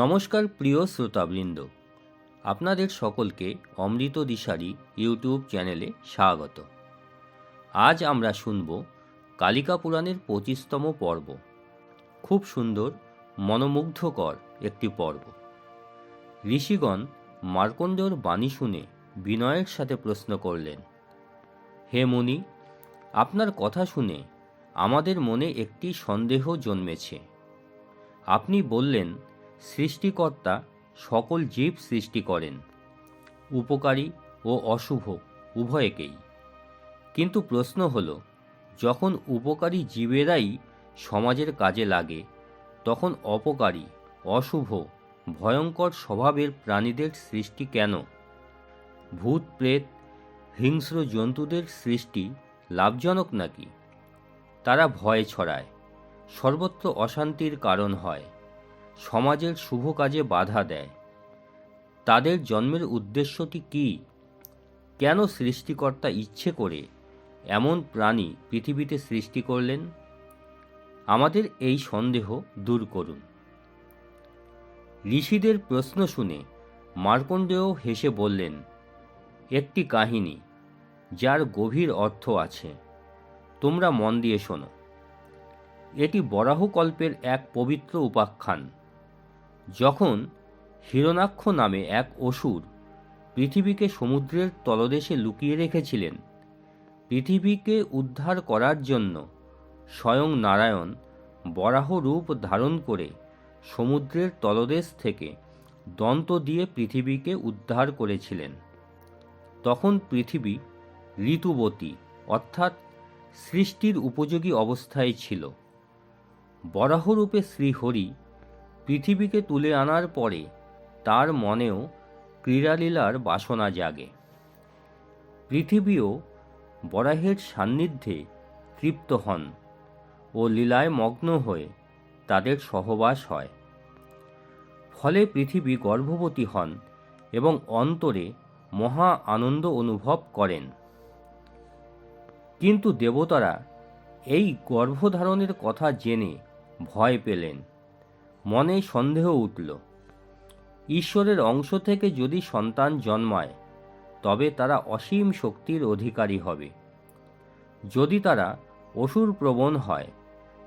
নমস্কার প্রিয় শ্রোতাবৃন্দ। আপনাদের সকলকে অমৃত দিশারি ইউটিউব চ্যানেলে স্বাগত। আজ আমরা শুনব কালিকা পুরাণের পঁচিশতম পর্ব। খুব সুন্দর, মনোমুগ্ধকর একটি পর্ব। ঋষিগণ মার্কণ্ডেয়র বাণী শুনে বিনয়ের সাথে প্রশ্ন করলেন, হে মুনি, আপনার কথা শুনে আমাদের মনে একটি সন্দেহ জন্মেছে। আপনি বললেন সৃষ্টিকর্তা সকল জীব সৃষ্টি করেন, উপকারী ও অশুভ, উভয়কেই। কিন্তু প্রশ্ন হল, যখন উপকারী জীবেরাই সমাজের কাজে লাগে, তখন অপকারী, অশুভ, ভয়ঙ্কর স্বভাবের প্রাণীদের সৃষ্টি কেন? ভূত, প্রেত, হিংস্র জন্তুদের সৃষ্টি লাভজনক নাকি? তারা ভয় ছড়ায়, সর্বত্র অশান্তির কারণ হয়। সমাজের শুভ কাজে বাধা দেয়। তাদের জন্মের উদ্দেশ্যটি কি? কেন সৃষ্টিকর্তা ইচ্ছে করে এমন প্রাণী পৃথিবীতে সৃষ্টি করলেন? আমাদের এই সন্দেহ দূর করুন। ঋষিদের প্রশ্ন শুনে মার্কণ্ডেয় হেসে বললেন, একটি কাহিনী যার গভীর অর্থ আছে। তোমরা মন দিয়ে শোনো। এটি বরাহকল্পের এক পবিত্র উপাখ্যান। যখন হিরণাক্ষ নামে এক অসুর পৃথিবীকে সমুদ্রের তলদেশে লুকিয়ে রেখেছিলেন, পৃথিবীকে উদ্ধার করার জন্য স্বয়ং নারায়ণ বরাহ রূপ ধারণ করে সমুদ্রের তলদেশ থেকে দন্ত দিয়ে পৃথিবীকে উদ্ধার করেছিলেন। তখন পৃথিবী ঋতুবতী, অর্থাৎ সৃষ্টির উপযোগী অবস্থায় ছিল। বরাহরূপে শ্রীহরি পৃথিবীকে তুলে আনার পরে তার মনেও ক্রীড়ালীলার বাসনা জাগে। পৃথিবীও বরাহের সান্নিধ্যে তৃপ্ত হন ও লীলায় মগ্ন হয়ে তাদের সহবাস হয়। ফলে পৃথিবী গর্ভবতী হন এবং অন্তরে মহা আনন্দ অনুভব করেন। কিন্তু দেবতারা এই গর্ভধারণের কথা জেনে ভয় পেলেন। মনে সন্দেহ উঠল। ঈশ্বরের অংশ থেকে যদি সন্তান জন্মায়, তবে তারা অসীম শক্তির অধিকারী হবে। যদি তারা অসুর প্রবণ হয়,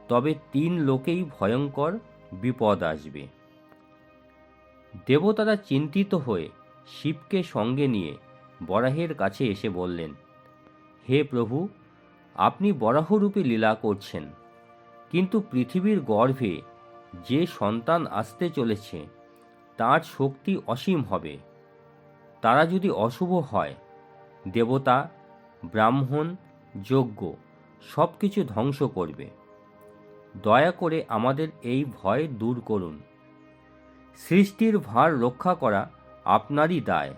তবে তিন লোকেই ভয়ঙ্কর বিপদ আসবে। দেবতারা চিন্তিত হয়ে শিবকে সঙ্গে নিয়ে বরাহের কাছে এসে বললেন, হে প্রভু, আপনি বরাহরূপে লীলা করছেন, কিন্তু পৃথিবীর গর্ভে যে সন্তান আসতে চলেছে, তার শক্তি অসীম হবে। তারা যদি অশুভ হয়, দেবতা, ব্রাহ্মণ, যজ্ঞ সব কিছু ধ্বংস করবে। দয়া করে আমাদের এই ভয় দূর করুন। সৃষ্টির ভার রক্ষা করা আপনারই দায়।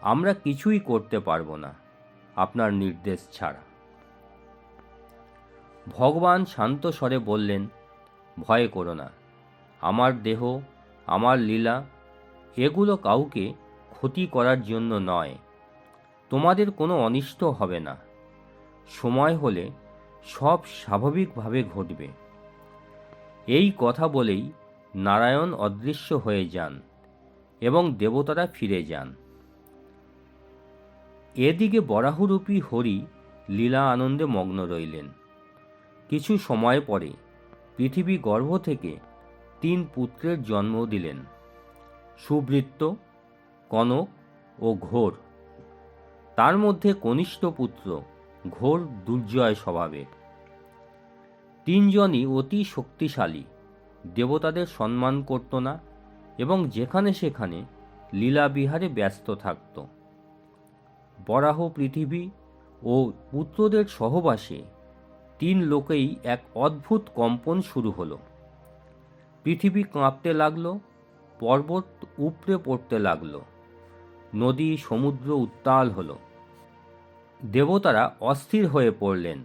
আমরা কিছুই করতে পারব না, আপনার নির্দেশ ছাড়া। ভগবান শান্ত স্বরে বললেন ভয় করো না। আমার দেহ, আমার লীলা, এগুলো কাউকে ক্ষতি করার জন্য নয়। তোমাদের কোনো অনিষ্ট হবে না। সময় হলে সব স্বাভাবিকভাবে ঘটবে। এই কথা বলেই নারায়ণ অদৃশ্য হয়ে যান এবং দেবতারা ফিরে যান। এদিকে বরাহরূপী হরি লীলা আনন্দে মগ্ন রইলেন। কিছু সময় পরে পৃথিবী গর্ভ থেকে তিন পুত্রের জন্ম দিলেন, সুবৃত্ত, কনক ও ঘোর। তার মধ্যে কনিষ্ঠ পুত্র, ঘোর দুর্জয় স্বভাবের তিনজনই অতি শক্তিশালী, দেবতাদের সম্মান করত না এবং যেখানে সেখানে লীলাবিহারে ব্যস্ত থাকত। বরাহ পৃথিবী ও পুত্রদের সহবাসে তিন লোকেই এক অদ্ভুত কম্পন শুরু হলো। পৃথিবী কাঁপতে লাগল, পর্বত উপড়ে পড়তে লাগল, নদী, সমুদ্র উত্তাল হলো। দেবতারা অস্থির হয়ে পড়লেন।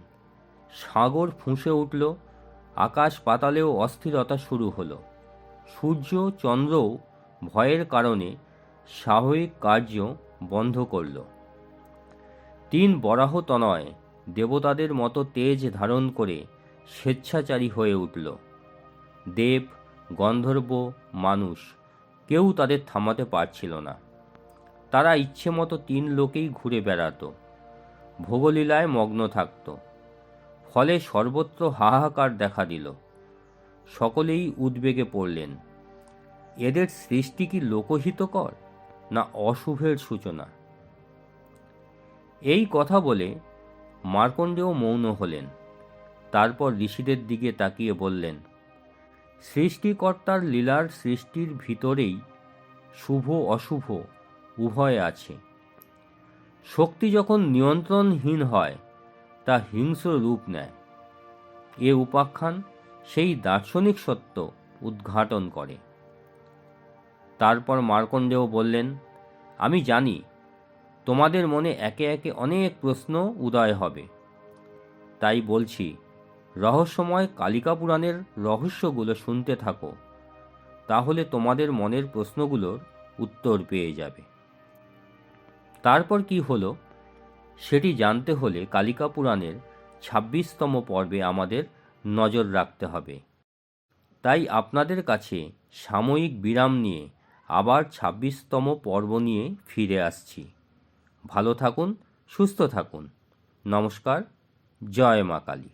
সাগর ফুঁসে উঠল, আকাশ পাতালেও অস্থিরতা শুরু হলো। সূর্য, চন্দ্রও ভয়ের কারণে স্বাভাবিক কার্য বন্ধ করল। তিন বরাহ তনয় দেবতাদের মতো তেজ ধারণ করে স্বেচ্ছাচারী হয়ে উঠল। দেব, গন্ধর্ব, মানুষ, কেউ তাদের থামাতে পারছিল না। তারা ইচ্ছে মতো তিন লোকেই ঘুরে বেড়াতো। ভোগলীলায় মগ্ন থাকত। ফলে সর্বত্র হাহাকার দেখা দিল। সকলেই উদ্বেগে পড়লেন। এদের সৃষ্টি কি লোকহিতকর না অশুভের সূচনা? এই কথা বলে মার্কণ্ডেয় মৌন হলেন। তারপর ঋষিদের দিকে তাকিয়ে বললেন, সৃষ্টিকর্তার লীলার সৃষ্টির ভিতরেই শুভ অশুভ উভয় আছে। শক্তি যখন নিয়ন্ত্রণহীন হয়, তা হিংস্র রূপ নেয়। এ উপাখ্যান সেই দার্শনিক সত্য উদ্ঘাটন করে। তারপর মার্কণ্ডেয় বললেন, আমি জানি তোমাদের মনে একে একে অনেক প্রশ্ন উদয় হবে। তাই বলছি, রহস্যময় কালিকা পুরাণের রহস্যগুলো শুনতে থাকো, তাহলে তোমাদের মনের প্রশ্নগুলোর উত্তর পেয়ে যাবে। তারপর কি হলো? সেটি জানতে হলে কালিকা পুরাণের ছাব্বিশতম পর্বে আমাদের নজর রাখতে হবে। তাই আপনাদের কাছে সাময়িক বিরাম নিয়ে আবার ছাব্বিশতম পর্ব নিয়ে ফিরে আসছি। ভালো থাকুন সুস্থ থাকুন। নমস্কার জয় মা কালী।